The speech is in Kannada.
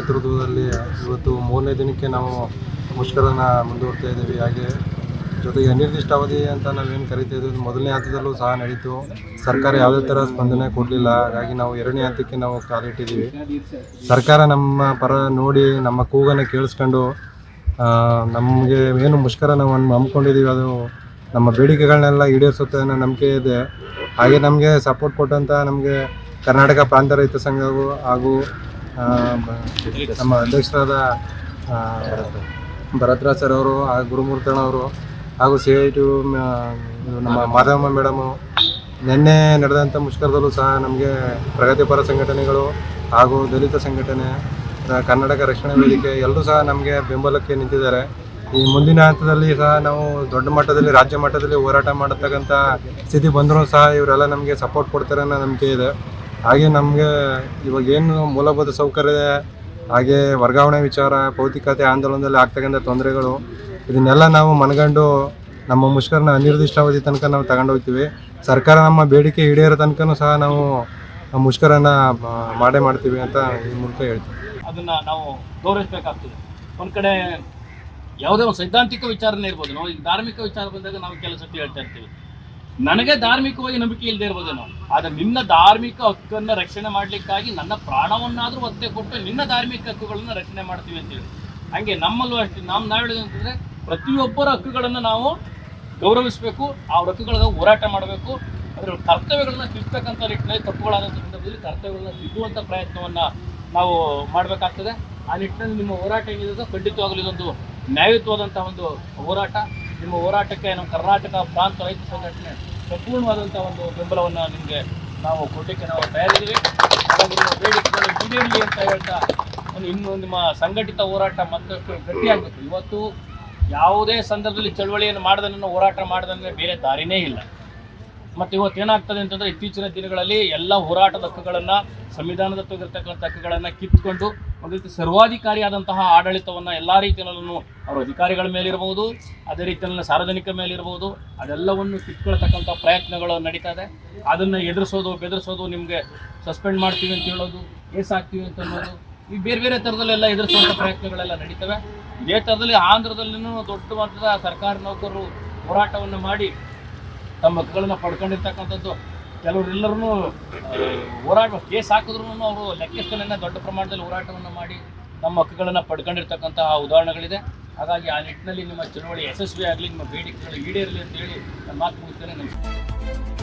ನೇತೃತ್ವದಲ್ಲಿ ಇವತ್ತು ಮೂರನೇ ದಿನಕ್ಕೆ ನಾವು ಮುಷ್ಕರನ ಮುಂದುವರ್ತಾ ಇದ್ದೀವಿ. ಹಾಗೆ ಜೊತೆಗೆ ಅನಿರ್ದಿಷ್ಟಾವಧಿ ಅಂತ ನಾವೇನು ಕರಿತಾ ಇದ್ದೀವಿ ಮೊದಲನೇ ಹಂತದಲ್ಲೂ ಸಹ ನಡೀತು. ಸರ್ಕಾರ ಯಾವುದೇ ಥರ ಸ್ಪಂದನೆ ಕೊಡಲಿಲ್ಲ. ಹಾಗಾಗಿ ನಾವು ಎರಡನೇ ಹಂತಕ್ಕೆ ನಾವು ಕಾಲಿಟ್ಟಿದ್ದೀವಿ. ಸರ್ಕಾರ ನಮ್ಮ ಪರ ನೋಡಿ ನಮ್ಮ ಕೂಗನ್ನು ಕೇಳಿಸ್ಕೊಂಡು ನಮಗೆ ಏನು ಮುಷ್ಕರ ನಾವು ಹಮ್ಮಿಕೊಂಡಿದ್ದೀವಿ, ಅದು ನಮ್ಮ ಬೇಡಿಕೆಗಳನ್ನೆಲ್ಲ ಈಡೇರಿಸುತ್ತೆ ಅನ್ನೋ ನಂಬಿಕೆ ಇದೆ. ಹಾಗೆ ನಮಗೆ ಸಪೋರ್ಟ್ ಕೊಟ್ಟಂಥ ನಮಗೆ ಕರ್ನಾಟಕ ಪ್ರಾಂತ ರೈತ ಸಂಘವು ಹಾಗೂ ನಮ್ಮ ಅಧ್ಯಕ್ಷರಾದ ಭರತ್ರಾಜ್ ಸರ್ ಅವರು ಹಾಗೂ ಗುರುಮೂರ್ತಣ್ಣ ಅವರು ಹಾಗೂ ಸಿ ಐ ಟು ನಮ್ಮ ಮಾಧವಮ್ಮ ಮೇಡಮು, ನಿನ್ನೆ ನಡೆದಂಥ ಮುಷ್ಕರದಲ್ಲೂ ಸಹ ನಮಗೆ ಪ್ರಗತಿಪರ ಸಂಘಟನೆಗಳು ಹಾಗೂ ದಲಿತ ಸಂಘಟನೆ ಕರ್ನಾಟಕ ರಕ್ಷಣಾ ವೇದಿಕೆ ಎಲ್ಲರೂ ಸಹ ನಮಗೆ ಬೆಂಬಲಕ್ಕೆ ನಿಂತಿದ್ದಾರೆ. ಈ ಮುಂದಿನ ಹಂತದಲ್ಲಿ ಸಹ ನಾವು ದೊಡ್ಡ ಮಟ್ಟದಲ್ಲಿ, ರಾಜ್ಯ ಮಟ್ಟದಲ್ಲಿ ಹೋರಾಟ ಮಾಡತಕ್ಕಂಥ ಸ್ಥಿತಿ ಬಂದರೂ ಸಹ ಇವರೆಲ್ಲ ನಮಗೆ ಸಪೋರ್ಟ್ ಕೊಡ್ತಾರೆ ಅನ್ನೋ ನಂಬಿಕೆ ಇದೆ. ಹಾಗೆ ನಮಗೆ ಇವಾಗ ಏನು ಮೂಲಭೂತ ಸೌಕರ್ಯ, ಹಾಗೆ ವರ್ಗಾವಣೆ ವಿಚಾರ, ಭೌತಿಕತೆ ಆಂದೋಲನದಲ್ಲಿ ಆಗ್ತಕ್ಕಂಥ ತೊಂದರೆಗಳು, ಇದನ್ನೆಲ್ಲ ನಾವು ಮನಗಂಡು ನಮ್ಮ ಮುಷ್ಕರನ ಅನಿರ್ದಿಷ್ಟಾವಧಿ ತನಕ ನಾವು ತಗೊಂಡೋಗ್ತೀವಿ ಸರ್ಕಾರ ನಮ್ಮ ಬೇಡಿಕೆ ಈಡೇರೋ ತನಕನೂ ಸಹ ನಾವು ಮುಷ್ಕರನ ಮಾಡೇ ಮಾಡ್ತೀವಿ ಅಂತ ಈ ಮೂಲಕ ಹೇಳ್ತೀವಿ. ಅದನ್ನು ನಾವು ಗೌರವಿಸಬೇಕಾಗ್ತದೆ. ಒಂದು ಕಡೆ ಯಾವುದೇ ಒಂದು ಸೈದ್ಧಾಂತಿಕ ವಿಚಾರನೇ ಇರ್ಬೋದು. ನಾವು ಈಗ ಧಾರ್ಮಿಕ ವಿಚಾರ ಬಂದಾಗ ನಾವು ಸತಿ ಹೇಳ್ತಾ ಇರ್ತೀವಿ. ನನಗೆ ಧಾರ್ಮಿಕವಾಗಿ ನಂಬಿಕೆ ಇಲ್ಲದೆ ಇರ್ಬೋದೇನೋ ಆದ್ರೆ ನಿನ್ನ ಧಾರ್ಮಿಕ ಹಕ್ಕನ್ನ ರಕ್ಷಣೆ ಮಾಡ್ಲಿಕ್ಕಾಗಿ ನನ್ನ ಪ್ರಾಣವನ್ನಾದ್ರೂ ಒತ್ತೆ ಕೊಟ್ಟು ನಿನ್ನ ಧಾರ್ಮಿಕ ಹಕ್ಕುಗಳನ್ನ ರಕ್ಷಣೆ ಮಾಡ್ತೀವಿ ಅಂತೇಳಿ ಹಂಗೆ ನಮ್ಮಲ್ಲೂ ಅಷ್ಟೇ. ನಾವು ನಾವು ಅಂತಂದ್ರೆ ಪ್ರತಿಯೊಬ್ಬರ ಹಕ್ಕುಗಳನ್ನ ನಾವು ಗೌರವಿಸಬೇಕು, ಆ ಹಕ್ಕುಗಳ ಹೋರಾಟ ಮಾಡಬೇಕು. ಅದ್ರ ಕರ್ತವ್ಯಗಳನ್ನ ತಿರ್ತಕ್ಕಂಥ ನಿಟ್ಟಿನಲ್ಲಿ ತಪ್ಪುಗಳಾದಂಥ ಸಂದರ್ಭದಲ್ಲಿ ಕರ್ತವ್ಯಗಳನ್ನ ತಿದ್ದುವಂಥ ಪ್ರಯತ್ನವನ್ನ ನಾವು ಮಾಡಬೇಕಾಗ್ತದೆ. ಆ ನಿಟ್ಟಿನಲ್ಲಿ ನಿಮ್ಮ ಹೋರಾಟ ಏನಿದೆ ಖಂಡಿತವಾಗಲೂ ಇದೊಂದು ನ್ಯಾಯಯುತವಾದಂಥ ಒಂದು ಹೋರಾಟ. ನಿಮ್ಮ ಹೋರಾಟಕ್ಕೆ ನಮ್ಮ ಕರ್ನಾಟಕ ಪ್ರಾಂತ ರೈತ ಸಂಘಟನೆ ಸಂಪೂರ್ಣವಾದಂಥ ಒಂದು ಬೆಂಬಲವನ್ನು ನಿಮಗೆ ನಾವು ಕೊಡಲಿಕ್ಕೆ ನಾವು ತಯಾರಿದ್ದೀವಿ. ಬೇಡಿಕೆಗಳು ಈಡೇರಲಿ ಅಂತ ಹೇಳ್ತಾ ಒಂದು ಇನ್ನು ನಿಮ್ಮ ಸಂಘಟಿತ ಹೋರಾಟ ಮತ್ತಷ್ಟು ಗಟ್ಟಿಯಾಗಬೇಕು. ಇವತ್ತು ಯಾವುದೇ ಸಂದರ್ಭದಲ್ಲಿ ಚಳವಳಿಯನ್ನು ಮಾಡದನ್ನು ಹೋರಾಟ ಮಾಡದಂದರೆ ಬೇರೆ ದಾರಿನೇ ಇಲ್ಲ. ಮತ್ತು ಇವತ್ತು ಏನಾಗ್ತದೆ ಅಂತಂದರೆ ಇತ್ತೀಚಿನ ದಿನಗಳಲ್ಲಿ ಎಲ್ಲ ಹೋರಾಟದ ಹಕ್ಕುಗಳನ್ನು ಸಂವಿಧಾನದತ್ವಗಿರ್ತಕ್ಕಂಥ ಹಕ್ಕುಗಳನ್ನು ಕಿತ್ಕೊಂಡು ಒಂದು ರೀತಿ ಸರ್ವಾಧಿಕಾರಿಯಾದಂತಹ ಆಡಳಿತವನ್ನು ಎಲ್ಲ ರೀತಿಯಲ್ಲೂ ಅವರು ಅಧಿಕಾರಿಗಳ ಮೇಲಿರ್ಬೋದು, ಅದೇ ರೀತಿಯಲ್ಲಿ ಸಾರ್ವಜನಿಕರ ಮೇಲಿರ್ಬೋದು, ಅದೆಲ್ಲವನ್ನು ಕಿತ್ಕೊಳ್ತಕ್ಕಂಥ ಪ್ರಯತ್ನಗಳು ನಡೀತಾ ಇದೆ. ಅದನ್ನು ಎದುರಿಸೋದು, ಬೆದರಿಸೋದು, ನಿಮಗೆ ಸಸ್ಪೆಂಡ್ ಮಾಡ್ತೀವಿ ಅಂತ ಹೇಳೋದು, ಕೇಸ್ ಹಾಕ್ತೀವಿ ಅಂತ ಅನ್ನೋದು, ಈ ಬೇರೆ ಬೇರೆ ಥರದಲ್ಲೆಲ್ಲ ಎದುರಿಸುವಂಥ ಪ್ರಯತ್ನಗಳೆಲ್ಲ ನಡೀತವೆ. ಇದೇ ಥರದಲ್ಲಿ ಆಂಧ್ರದಲ್ಲಿನೂ ದೊಡ್ಡ ಮಟ್ಟದ ಸರ್ಕಾರಿ ನೌಕರರು ಹೋರಾಟವನ್ನು ಮಾಡಿ ತಮ್ಮ ಮಕ್ಕಳನ್ನ ಪಡ್ಕೊಂಡಿರ್ತಕ್ಕಂಥದ್ದು ಕೆಲವರೆಲ್ಲರೂ ಹೋರಾಟ, ಕೇಸ್ ಹಾಕಿದ್ರು ಅವರು ಲೆಕ್ಕಿಸ್ತಲೇ ದೊಡ್ಡ ಪ್ರಮಾಣದಲ್ಲಿ ಹೋರಾಟವನ್ನು ಮಾಡಿ ತಮ್ಮ ಹಕ್ಕುಗಳನ್ನು ಪಡ್ಕೊಂಡಿರ್ತಕ್ಕಂತಹ ಉದಾಹರಣೆಗಳಿದೆ. ಹಾಗಾಗಿ ಆ ನಿಟ್ಟಿನಲ್ಲಿ ನಿಮ್ಮ ಚಳವಳಿ ಯಶಸ್ವಿ ಆಗಲಿ ನಿಮ್ಮ ಬೇಡಿಕೆಗಳು ಈಡೇರಲಿ ಅಂತೇಳಿ ನಾನು ಮಾತು ಮುಗಿಸ್ತೇನೆ. ನಮಸ್ಕಾರ.